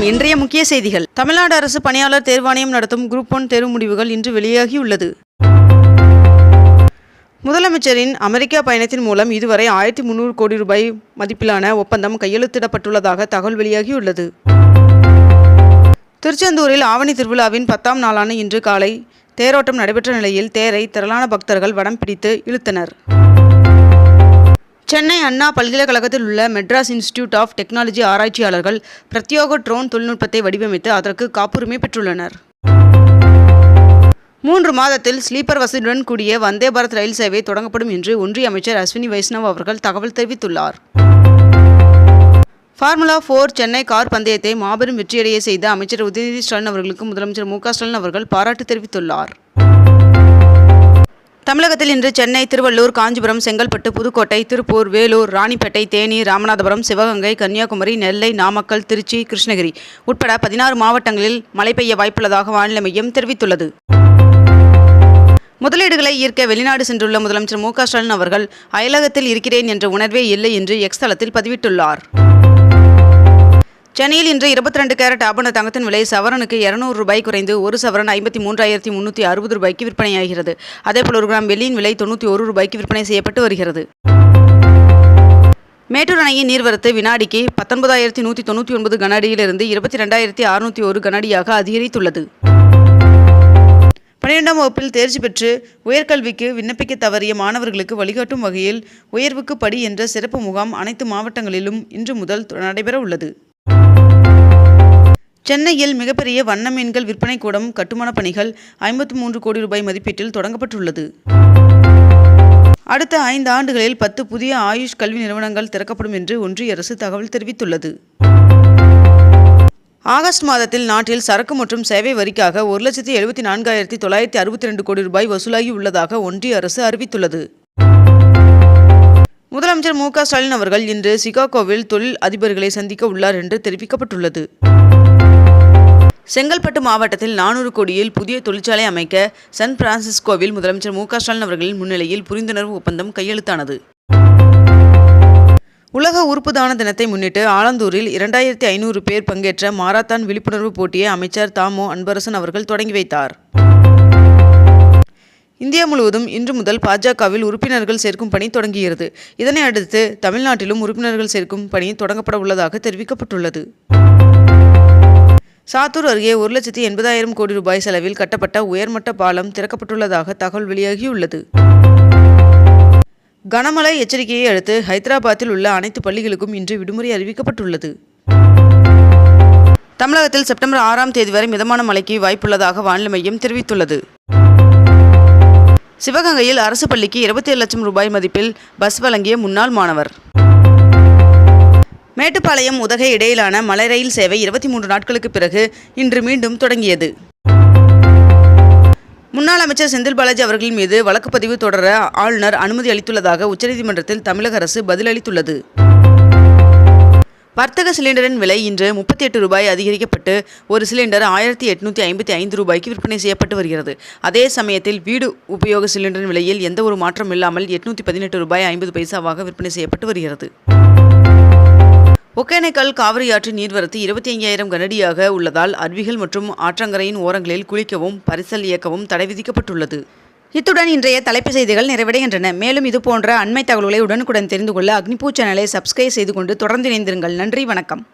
வணக்கம் இன்றைய முக்கிய செய்திகள். தமிழ்நாடு அரசு பணியாளர் தேர்வாணையம் நடத்தும் குரூப் ஒன் தேர்வு முடிவுகள் இன்று வெளியாகியுள்ளது. முதலமைச்சரின் அமெரிக்கா பயணத்தின் மூலம் இதுவரை ஆயிரத்தி முந்நூறு கோடி ரூபாய் மதிப்பிலான ஒப்பந்தம் கையெழுத்திடப்பட்டுள்ளதாக தகவல் வெளியாகியுள்ளது. திருச்செந்தூரில் ஆவணி திருவிழாவின் பத்தாம் நாளான இன்று காலை தேரோட்டம் நடைபெற்ற நிலையில் தேரை திரளான பக்தர்கள் வடம் பிடித்து இழுத்தனர். சென்னை அண்ணா பல்கலைக்கழகத்தில் உள்ள மெட்ராஸ் இன்ஸ்டிடியூட் ஆஃப் டெக்னாலஜி ஆராய்ச்சியாளர்கள் பிரத்யோக ட்ரோன் தொழில்நுட்பத்தை வடிவமைத்து அதற்கு காப்புரிமை பெற்றுள்ளனர். மூன்று மாதத்தில் ஸ்லீப்பர் வசதியுடன் கூடிய வந்தே பாரத் ரயில் சேவை தொடங்கப்படும் என்று ஒன்றிய அமைச்சர் அஸ்வினி வைஷ்ணவ் அவர்கள் தகவல் தெரிவித்துள்ளார். ஃபார்முலா ஃபோர் சென்னை கார் பந்தயத்தை மாபெரும் வெற்றியடைய செய்த அமைச்சர் உதயநிதி ஸ்டாலின் அவர்களுக்கு முதலமைச்சர் மு ஸ்டாலின் அவர்கள் பாராட்டு தெரிவித்துள்ளார். தமிழகத்தில் இன்று சென்னை திருவள்ளூர் காஞ்சிபுரம் செங்கல்பட்டு புதுக்கோட்டை திருப்பூர் வேலூர் ராணிப்பேட்டை தேனி ராமநாதபுரம் சிவகங்கை கன்னியாகுமரி நெல்லை நாமக்கல் திருச்சி கிருஷ்ணகிரி உட்பட பதினாறு மாவட்டங்களில் மழை பெய்ய வாய்ப்புள்ளதாக வானிலை மையம் தெரிவித்துள்ளது. முதலீடுகளை ஈர்க்க வெளிநாடு சென்றுள்ள முதலமைச்சர் மு க ஸ்டாலின் அவர்கள் அயலகத்தில் இருக்கிறேன் என்ற உணர்வே இல்லை என்று எக்ஸ் தளத்தில் பதிவிட்டுள்ளார். சென்னையில் இன்று இருபத்தி ரெண்டு கேரட் ஆபண தங்கத்தின் விலை சவரனுக்கு இருநூறு ரூபாய் குறைந்து ஒரு சவரன் ஐம்பத்தி மூன்றாயிரத்தி முன்னூற்றி அறுபது ரூபாய்க்கு விற்பனையாகிறது. அதேபோல் ஒரு கிராம் வெள்ளியின் விலை தொண்ணூற்றி ஒரு ரூபாய்க்கு விற்பனை செய்யப்பட்டு வருகிறது. மேட்டூர் அணையின் நீர்வரத்து வினாடிக்கு பத்தொன்பதாயிரத்தி நூற்றி தொண்ணூற்றி ஒன்பது கனஅடியிலிருந்து இருபத்தி ரெண்டாயிரத்தி அறுநூற்றி ஒரு கனஅடியாக அதிகரித்துள்ளது. பன்னிரெண்டாம் வகுப்பில் தேர்ச்சி பெற்று உயர்கல்விக்கு விண்ணப்பிக்க தவறிய மாணவர்களுக்கு வழிகாட்டும் வகையில் உயர்வுக்கு படி என்ற சிறப்பு முகாம் அனைத்து மாவட்டங்களிலும் இன்று முதல் நடைபெற உள்ளது சென்னையில் மிகப்பெரிய வண்ண மீன்கள் விற்பனை கூடம் கட்டுமானப் பணிகள் ஐம்பத்தி மூன்று கோடி ரூபாய் மதிப்பீட்டில் தொடங்கப்பட்டுள்ளது. அடுத்த ஐந்து ஆண்டுகளில் பத்து புதிய ஆயுஷ் கல்வி நிறுவனங்கள் திறக்கப்படும் என்று ஒன்றிய அரசு தகவல் தெரிவித்துள்ளது. ஆகஸ்ட் மாதத்தில் நாட்டில் சரக்கு மற்றும் சேவை வரிக்காக ஒரு லட்சத்தி எழுபத்தி நான்காயிரத்தி தொள்ளாயிரத்தி அறுபத்தி ரெண்டு கோடி ரூபாய் வசூலாகி உள்ளதாக ஒன்றிய அரசு அறிவித்துள்ளது. முதலமைச்சர் மு க ஸ்டாலின் அவர்கள் இன்று சிகாகோவில் தொழில் அதிபர்களை சந்திக்க உள்ளார் என்று தெரிவிக்கப்பட்டுள்ளது. செங்கல்பட்டு மாவட்டத்தில் நானூறு கோடியில் புதிய தொழிற்சாலை அமைக்க சான் பிரான்சிஸ்கோவில் முதலமைச்சர் மு க ஸ்டாலின் அவர்களின் முன்னிலையில் புரிந்துணர்வு ஒப்பந்தம் கையெழுத்தானது. உலக உறுப்பு தான தினத்தை முன்னிட்டு ஆலந்தூரில் இரண்டாயிரத்தி ஐநூறு பேர் பங்கேற்ற மாரத்தான் விழிப்புணர்வு போட்டியை அமைச்சர் தாமோ அன்பரசன் அவர்கள் தொடங்கி வைத்தார். இந்தியா முழுவதும் இன்று முதல் பாஜகவில் உறுப்பினர்கள் சேர்க்கும் பணி தொடங்குகிறது இதனை அடுத்து தமிழ்நாட்டிலும் உறுப்பினர்கள் சேர்க்கும் பணி தொடங்கப்பட உள்ளதாக தெரிவிக்கப்பட்டுள்ளது. சாத்தூர் அருகே ஒரு லட்சத்தி எண்பதாயிரம் கோடி ரூபாய் செலவில் கட்டப்பட்ட உயர்மட்ட பாலம் திறக்கப்பட்டுள்ளதாக தகவல் வெளியாகியுள்ளது. கனமழை எச்சரிக்கையை அடுத்து ஹைதராபாத்தில் உள்ள அனைத்து பள்ளிகளுக்கும் இன்று விடுமுறை அறிவிக்கப்பட்டுள்ளது. தமிழகத்தில் செப்டம்பர் ஆறாம் தேதி வரை மிதமான மழைக்கு வாய்ப்புள்ளதாக வானிலை மையம் தெரிவித்துள்ளது. சிவகங்கையில் அரசு பள்ளிக்கு இருபத்தி ஏழு லட்சம் ரூபாய் மதிப்பில் பஸ் வழங்கிய முன்னாள் மாணவர். மேட்டுப்பாளையம் உதகை இடையிலான மலை ரயில் சேவை இருபத்தி மூன்று நாட்களுக்கு பிறகு இன்று மீண்டும் தொடங்கியது. முன்னாள் அமைச்சர் செந்தில் பாலாஜி அவர்களின் மீது வழக்குப்பதிவு தொடர ஆளுநர் அனுமதி அளித்துள்ளதாக உச்சநீதிமன்றத்தில் தமிழக அரசு பதிலளித்துள்ளது வர்த்தக சிலிண்டரின் விலை இன்று முப்பத்தி எட்டு ரூபாய் அதிகரிக்கப்பட்டு ஒரு சிலிண்டர் ஆயிரத்தி எட்நூற்றி ஐம்பத்தி ஐந்து ரூபாய்க்கு விற்பனை செய்யப்பட்டு வருகிறது. அதே சமயத்தில் வீடு உபயோக சிலிண்டரின் விலையில் எந்த ஒரு மாற்றம் இல்லாமல் எட்நூற்றி பதினெட்டு ரூபாய் ஐம்பது பைசாவாக விற்பனை செய்யப்பட்டு வருகிறது. ஒகேனக்கல் காவிரி ஆற்று நீர்வரத்து இருபத்தி ஐயாயிரம் கனடியாக உள்ளதால் அருவிகள் மற்றும் ஆற்றங்கரையின் ஓரங்களில் குளிக்கவும் பரிசல் இயக்கவும் தடை விதிக்கப்பட்டுள்ளது. இத்துடன் இன்றைய தலைப்பு செய்திகள் நிறைவடைகின்றன. மேலும் இதுபோன்ற அண்மை தகவல்களை உடனுக்குடன் தெரிந்து கொள்ள அக்னிபூ சேனலை சப்ஸ்கிரைப் செய்து கொண்டு தொடர்ந்து இணைந்திருங்கள். நன்றி வணக்கம்.